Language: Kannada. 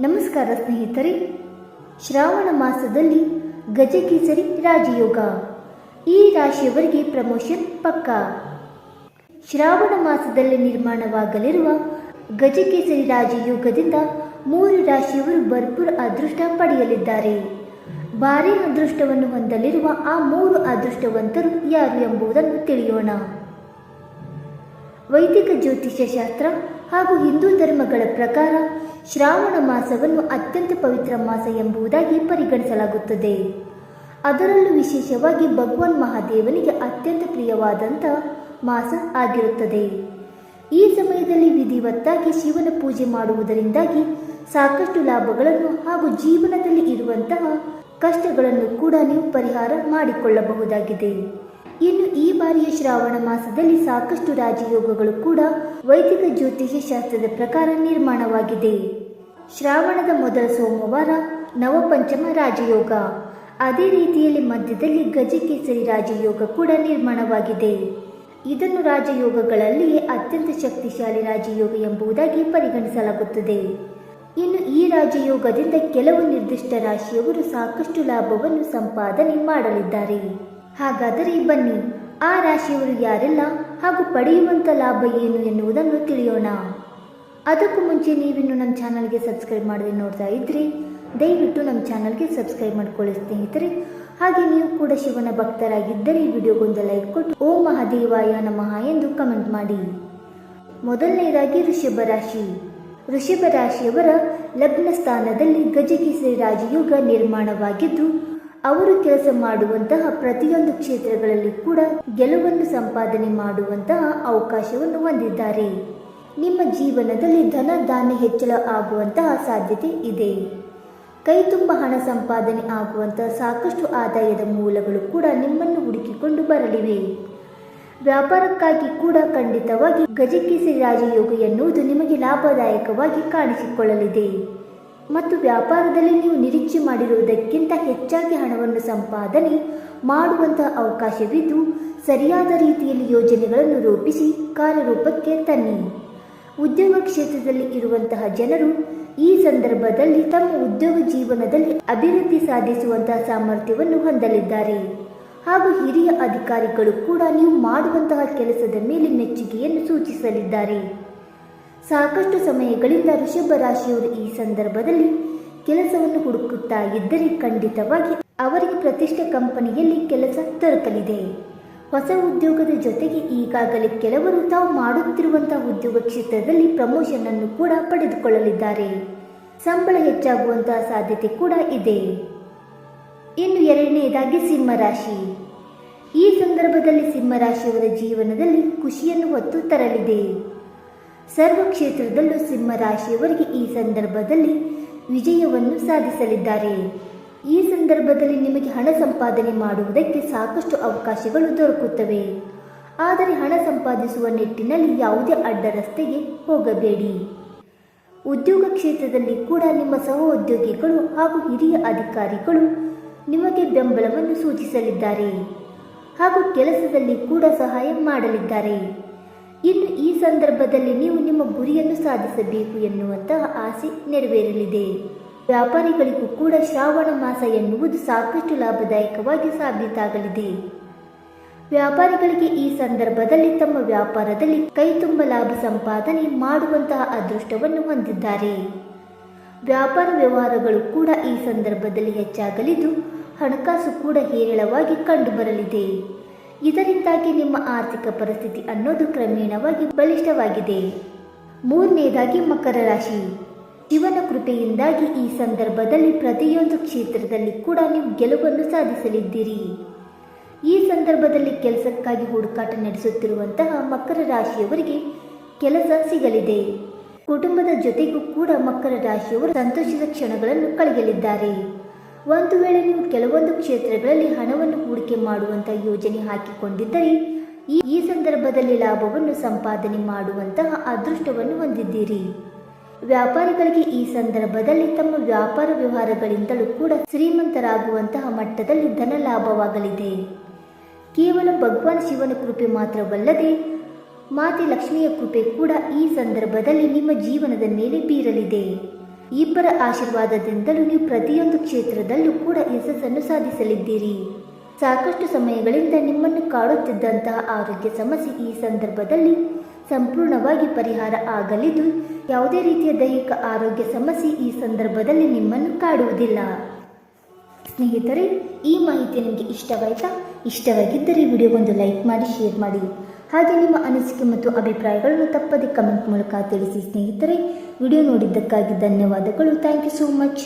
ನಮಸ್ಕಾರ ಸ್ನೇಹಿತರೆ. ಶ್ರಾವಣ ಮಾಸದಲ್ಲಿ ಗಜಕೇಸರಿ ರಾಜಯೋಗ. ಈ ರಾಶಿಯವರಿಗೆ ಪ್ರಮೋಷನ್ ಪಕ್ಕ. ಶ್ರಾವಣ ಮಾಸದಲ್ಲಿ ನಿರ್ಮಾಣವಾಗಲಿರುವ ಗಜಕೇಸರಿ ರಾಜಯೋಗದಿಂದ ಮೂರು ರಾಶಿಯವರು ಭರ್ಪೂರ್ ಅದೃಷ್ಟ ಪಡೆಯಲಿದ್ದಾರೆ. ಭಾರೀ ಅದೃಷ್ಟವನ್ನು ಹೊಂದಲಿರುವ ಆ ಮೂರು ಅದೃಷ್ಟವಂತರು ಯಾರು ಎಂಬುದನ್ನು ತಿಳಿಯೋಣ. ವೈದಿಕ ಜ್ಯೋತಿಷ್ಯ ಶಾಸ್ತ್ರ ಹಾಗೂ ಹಿಂದೂ ಧರ್ಮಗಳ ಪ್ರಕಾರ ಶ್ರಾವಣ ಮಾಸವನ್ನು ಅತ್ಯಂತ ಪವಿತ್ರ ಮಾಸ ಎಂಬುದಾಗಿ ಪರಿಗಣಿಸಲಾಗುತ್ತದೆ. ಅದರಲ್ಲೂ ವಿಶೇಷವಾಗಿ ಭಗವಾನ್ ಮಹಾದೇವನಿಗೆ ಅತ್ಯಂತ ಪ್ರಿಯವಾದಂಥ ಮಾಸ ಆಗಿರುತ್ತದೆ. ಈ ಸಮಯದಲ್ಲಿ ವಿಧಿವತ್ತಾಗಿ ಶಿವನ ಪೂಜೆ ಮಾಡುವುದರಿಂದಾಗಿ ಸಾಕಷ್ಟು ಲಾಭಗಳನ್ನು ಹಾಗೂ ಜೀವನದಲ್ಲಿ ಇರುವಂತಹ ಕಷ್ಟಗಳನ್ನು ಕೂಡ ನೀವು ಪರಿಹಾರ ಮಾಡಿಕೊಳ್ಳಬಹುದಾಗಿದೆ. ಇನ್ನು ಈ ಬಾರಿಯ ಶ್ರಾವಣ ಮಾಸದಲ್ಲಿ ಸಾಕಷ್ಟು ರಾಜಯೋಗಗಳು ಕೂಡ ವೈದಿಕ ಜ್ಯೋತಿಷ್ಯ ಶಾಸ್ತ್ರದ ಪ್ರಕಾರ ನಿರ್ಮಾಣವಾಗಿದೆ. ಶ್ರಾವಣದ ಮೊದಲ ಸೋಮವಾರ ನವಪಂಚಮ ರಾಜಯೋಗ. ಅದೇ ರೀತಿಯಲ್ಲಿ ಮಧ್ಯದಲ್ಲಿ ಗಜಕೇಸರಿ ರಾಜಯೋಗ ಕೂಡ ನಿರ್ಮಾಣವಾಗಿದೆ. ಇದನ್ನು ರಾಜಯೋಗಗಳಲ್ಲಿಯೇ ಅತ್ಯಂತ ಶಕ್ತಿಶಾಲಿ ರಾಜಯೋಗ ಎಂಬುದಾಗಿ ಪರಿಗಣಿಸಲಾಗುತ್ತದೆ. ಇನ್ನು ಈ ರಾಜಯೋಗದಿಂದ ಕೆಲವು ನಿರ್ದಿಷ್ಟ ರಾಶಿಯವರು ಸಾಕಷ್ಟು ಲಾಭವನ್ನು ಸಂಪಾದನೆ ಮಾಡಲಿದ್ದಾರೆ. ಹಾಗಾದರೆ ಬನ್ನಿ, ಆ ರಾಶಿಯವರು ಯಾರೆಲ್ಲ ಹಾಗೂ ಪಡೆಯುವಂಥ ಲಾಭ ಏನು ಎನ್ನುವುದನ್ನು ತಿಳಿಯೋಣ. ಅದಕ್ಕೂ ಮುಂಚೆ ನೀವಿನ್ನು ನಮ್ಮ ಚಾನಲ್ಗೆ ಸಬ್ಸ್ಕ್ರೈಬ್ ಮಾಡದೆ ನೋಡ್ತಾ ಇದ್ರಿ, ದಯವಿಟ್ಟು ನಮ್ಮ ಚಾನಲ್ಗೆ ಸಬ್ಸ್ಕ್ರೈಬ್ ಮಾಡ್ಕೊಳ್ಳಿ ಸ್ನೇಹಿತರೆ. ಹಾಗೆ ನೀವು ಕೂಡ ಶಿವನ ಭಕ್ತರಾಗಿದ್ದರೆ ಈ ವಿಡಿಯೋಗೊಂದು ಲೈಕ್ ಕೊಟ್ಟು ಓ ಮಹಾದೇವಾಯ ನಮಃ ಎಂದು ಕಮೆಂಟ್ ಮಾಡಿ. ಮೊದಲನೆಯದಾಗಿ ಋಷಭ ರಾಶಿ. ಋಷಭ ರಾಶಿಯವರ ಲಗ್ನ ಸ್ಥಾನದಲ್ಲಿ ಗಜಕೇಸರಿ ರಾಜಯೋಗ ನಿರ್ಮಾಣವಾಗಿದ್ದು ಅವರು ಕೆಲಸ ಮಾಡುವಂತಹ ಪ್ರತಿಯೊಂದು ಕ್ಷೇತ್ರಗಳಲ್ಲಿ ಕೂಡ ಗೆಲುವನ್ನು ಸಂಪಾದನೆ ಮಾಡುವಂತಹ ಅವಕಾಶವನ್ನು ಹೊಂದಿದ್ದಾರೆ. ನಿಮ್ಮ ಜೀವನದಲ್ಲಿ ಧನ ಧಾನ್ಯ ಹೆಚ್ಚಳ ಆಗುವಂತಹ ಸಾಧ್ಯತೆ ಇದೆ. ಕೈ ತುಂಬ ಹಣ ಸಂಪಾದನೆ ಆಗುವಂತಹ ಸಾಕಷ್ಟು ಆದಾಯದ ಮೂಲಗಳು ಕೂಡ ನಿಮ್ಮನ್ನು ಹುಡುಕಿಕೊಂಡು ಬರಲಿವೆ. ವ್ಯಾಪಾರಕ್ಕಾಗಿ ಕೂಡ ಖಂಡಿತವಾಗಿ ಗಜಕೇಸರಿ ರಾಜಯೋಗ ಎನ್ನುವುದು ನಿಮಗೆ ಲಾಭದಾಯಕವಾಗಿ ಕಾಣಿಸಿಕೊಳ್ಳಲಿದೆ. ಮತ್ತು ವ್ಯಾಪಾರದಲ್ಲಿ ನೀವು ನಿರೀಕ್ಷೆ ಮಾಡಿರುವುದಕ್ಕಿಂತ ಹೆಚ್ಚಾಗಿ ಹಣವನ್ನು ಸಂಪಾದನೆ ಮಾಡುವಂತಹ ಅವಕಾಶವಿದ್ದು, ಸರಿಯಾದ ರೀತಿಯಲ್ಲಿ ಯೋಜನೆಗಳನ್ನು ರೂಪಿಸಿ ಕಾರ್ಯರೂಪಕ್ಕೆ ತನ್ನಿ. ಉದ್ಯೋಗ ಕ್ಷೇತ್ರದಲ್ಲಿ ಇರುವಂತಹ ಜನರು ಈ ಸಂದರ್ಭದಲ್ಲಿ ತಮ್ಮ ಉದ್ಯೋಗ ಜೀವನದಲ್ಲಿ ಅಭಿವೃದ್ಧಿ ಸಾಧಿಸುವಂತಹ ಸಾಮರ್ಥ್ಯವನ್ನು ಹೊಂದಲಿದ್ದಾರೆ. ಹಾಗೂ ಹಿರಿಯ ಅಧಿಕಾರಿಗಳು ಕೂಡ ನೀವು ಮಾಡುವಂತಹ ಕೆಲಸದ ಮೇಲೆ ಮೆಚ್ಚುಗೆಯನ್ನು ಸೂಚಿಸಲಿದ್ದಾರೆ. ಸಾಕಷ್ಟು ಸಮಯಗಳಿಂದ ಋಷಭ ರಾಶಿಯವರು ಈ ಸಂದರ್ಭದಲ್ಲಿ ಕೆಲಸವನ್ನು ಹುಡುಕುತ್ತಾ ಇದ್ದರೆ ಖಂಡಿತವಾಗಿ ಅವರಿಗೆ ಪ್ರತಿಷ್ಠೆ ಕಂಪನಿಯಲ್ಲಿ ಕೆಲಸ ದೊರಕಲಿದೆ. ಹೊಸ ಉದ್ಯೋಗದ ಜೊತೆಗೆ ಈಗಾಗಲೇ ಕೆಲವರು ತಾವು ಮಾಡುತ್ತಿರುವಂತಹ ಉದ್ಯೋಗ ಕ್ಷೇತ್ರದಲ್ಲಿ ಪ್ರಮೋಷನ್ ಅನ್ನು ಕೂಡ ಪಡೆದುಕೊಳ್ಳಲಿದ್ದಾರೆ. ಸಂಬಳ ಹೆಚ್ಚಾಗುವಂತಹ ಸಾಧ್ಯತೆ ಕೂಡ ಇದೆ. ಇನ್ನು ಎರಡನೆಯದಾಗಿ ಸಿಂಹರಾಶಿ ಈ ಸಂದರ್ಭದಲ್ಲಿ ಸಿಂಹರಾಶಿಯವರ ಜೀವನದಲ್ಲಿ ಖುಷಿಯನ್ನು ಹೊತ್ತು ತರಲಿದೆ. ಸರ್ವ ಕ್ಷೇತ್ರದಲ್ಲೂ ಸಿಂಹರಾಶಿಯವರಿಗೆ ಈ ಸಂದರ್ಭದಲ್ಲಿ ವಿಜಯವನ್ನು ಸಾಧಿಸಲಿದ್ದಾರೆ. ಈ ಸಂದರ್ಭದಲ್ಲಿ ನಿಮಗೆ ಹಣ ಸಂಪಾದನೆ ಮಾಡುವುದಕ್ಕೆ ಸಾಕಷ್ಟು ಅವಕಾಶಗಳು ದೊರಕುತ್ತವೆ. ಆದರೆ ಹಣ ಸಂಪಾದಿಸುವ ನಿಟ್ಟಿನಲ್ಲಿ ಯಾವುದೇ ಅಡ್ಡರಸ್ತೆಗೆ ಹೋಗಬೇಡಿ. ಉದ್ಯೋಗ ಕ್ಷೇತ್ರದಲ್ಲಿ ಕೂಡ ನಿಮ್ಮ ಸಹೋದ್ಯೋಗಿಗಳು ಹಾಗೂ ಹಿರಿಯ ಅಧಿಕಾರಿಗಳು ನಿಮಗೆ ಬೆಂಬಲವನ್ನು ಸೂಚಿಸಲಿದ್ದಾರೆ ಹಾಗೂ ಕೆಲಸದಲ್ಲಿ ಕೂಡ ಸಹಾಯ ಮಾಡಲಿದ್ದಾರೆ. ಇನ್ನು ಈ ಸಂದರ್ಭದಲ್ಲಿ ನೀವು ನಿಮ್ಮ ಗುರಿಯನ್ನು ಸಾಧಿಸಬೇಕು ಎನ್ನುವಂತಹ ಆಸೆ ನೆರವೇರಲಿದೆ. ವ್ಯಾಪಾರಿಗಳಿಗೂ ಕೂಡ ಶ್ರಾವಣ ಮಾಸ ಎನ್ನುವುದು ಸಾಕಷ್ಟು ಲಾಭದಾಯಕವಾಗಿ ಸಾಬೀತಾಗಲಿದೆ. ವ್ಯಾಪಾರಿಗಳಿಗೆ ಈ ಸಂದರ್ಭದಲ್ಲಿ ತಮ್ಮ ವ್ಯಾಪಾರದಲ್ಲಿ ಕೈತುಂಬ ಲಾಭ ಸಂಪಾದನೆ ಮಾಡುವಂತಹ ಅದೃಷ್ಟವನ್ನು ಹೊಂದಿದ್ದಾರೆ. ವ್ಯಾಪಾರ ವ್ಯವಹಾರಗಳು ಕೂಡ ಈ ಸಂದರ್ಭದಲ್ಲಿ ಹೆಚ್ಚಾಗಲಿದ್ದು, ಹಣಕಾಸು ಕೂಡ ಹೇರಳವಾಗಿ ಕಂಡುಬರಲಿದೆ. ಇದರಿಂದಾಗಿ ನಿಮ್ಮ ಆರ್ಥಿಕ ಪರಿಸ್ಥಿತಿ ಅನ್ನೋದು ಕ್ರಮೇಣವಾಗಿ ಬಲಿಷ್ಠವಾಗಿದೆ. ಮೂರನೇದಾಗಿ ಮಕರ ರಾಶಿ. ಶಿವನ ಕೃಪೆಯಿಂದಾಗಿ ಈ ಸಂದರ್ಭದಲ್ಲಿ ಪ್ರತಿಯೊಂದು ಕ್ಷೇತ್ರದಲ್ಲಿ ಕೂಡ ನೀವು ಗೆಲುವನ್ನು ಸಾಧಿಸಲಿದ್ದೀರಿ. ಈ ಸಂದರ್ಭದಲ್ಲಿ ಕೆಲಸಕ್ಕಾಗಿ ಹುಡುಕಾಟ ನಡೆಸುತ್ತಿರುವಂತಹ ಮಕರ ರಾಶಿಯವರಿಗೆ ಕೆಲಸ ಸಿಗಲಿದೆ. ಕುಟುಂಬದ ಜೊತೆಗೂ ಕೂಡ ಮಕರ ರಾಶಿಯವರು ಸಂತೋಷದ ಕ್ಷಣಗಳನ್ನು ಕಳೆಯಲಿದ್ದಾರೆ. ಒಂದು ವೇಳೆ ನೀವು ಕೆಲವೊಂದು ಕ್ಷೇತ್ರಗಳಲ್ಲಿ ಹಣವನ್ನು ಹೂಡಿಕೆ ಮಾಡುವಂತಹ ಯೋಜನೆ ಹಾಕಿಕೊಂಡಿದ್ದರೆ, ಈ ಈ ಸಂದರ್ಭದಲ್ಲಿ ಲಾಭವನ್ನು ಸಂಪಾದನೆ ಮಾಡುವಂತಹ ಅದೃಷ್ಟವನ್ನು ಹೊಂದಿದ್ದೀರಿ. ವ್ಯಾಪಾರಿಗಳಿಗೆ ಈ ಸಂದರ್ಭದಲ್ಲಿ ತಮ್ಮ ವ್ಯಾಪಾರ ವ್ಯವಹಾರಗಳಿಂದಲೂ ಕೂಡ ಶ್ರೀಮಂತರಾಗುವಂತಹ ಮಟ್ಟದಲ್ಲಿ ಧನ ಲಾಭವಾಗಲಿದೆ. ಕೇವಲ ಭಗವಾನ್ ಶಿವನ ಕೃಪೆ ಮಾತ್ರವಲ್ಲದೆ, ಮಾತೆ ಲಕ್ಷ್ಮಿಯ ಕೃಪೆ ಕೂಡ ಈ ಸಂದರ್ಭದಲ್ಲಿ ನಿಮ್ಮ ಜೀವನದ ಮೇಲೆ ಬೀರಲಿದೆ. ಇಬ್ಬರ ಆಶೀರ್ವಾದದಿಂದಲೂ ನೀವು ಪ್ರತಿಯೊಂದು ಕ್ಷೇತ್ರದಲ್ಲೂ ಕೂಡ ಯಶಸ್ಸನ್ನು ಸಾಧಿಸಲಿದ್ದೀರಿ. ಸಾಕಷ್ಟು ಸಮಯಗಳಿಂದ ನಿಮ್ಮನ್ನು ಕಾಡುತ್ತಿದ್ದಂತಹ ಆರೋಗ್ಯ ಸಮಸ್ಯೆ ಈ ಸಂದರ್ಭದಲ್ಲಿ ಸಂಪೂರ್ಣವಾಗಿ ಪರಿಹಾರ ಆಗಲಿದ್ದು, ಯಾವುದೇ ರೀತಿಯ ದೈಹಿಕ ಆರೋಗ್ಯ ಸಮಸ್ಯೆ ಈ ಸಂದರ್ಭದಲ್ಲಿ ನಿಮ್ಮನ್ನು ಕಾಡುವುದಿಲ್ಲ. ಸ್ನೇಹಿತರೆ, ಈ ಮಾಹಿತಿ ನಿಮಗೆ ಇಷ್ಟವಾಯಿತಾ? ಇಷ್ಟವಾಗಿದ್ದರೆ ವಿಡಿಯೋಗೊಂದು ಲೈಕ್ ಮಾಡಿ, ಶೇರ್ ಮಾಡಿ. ಹಾಗೆ ನಿಮ್ಮ ಅನಿಸಿಕೆ ಮತ್ತು ಅಭಿಪ್ರಾಯಗಳನ್ನು ತಪ್ಪದೆ ಕಮೆಂಟ್ ಮೂಲಕ ತಿಳಿಸಿ ಸ್ನೇಹಿತರೆ. ವಿಡಿಯೋ ನೋಡಿದ್ದಕ್ಕಾಗಿ ಧನ್ಯವಾದಗಳು. Thank you so much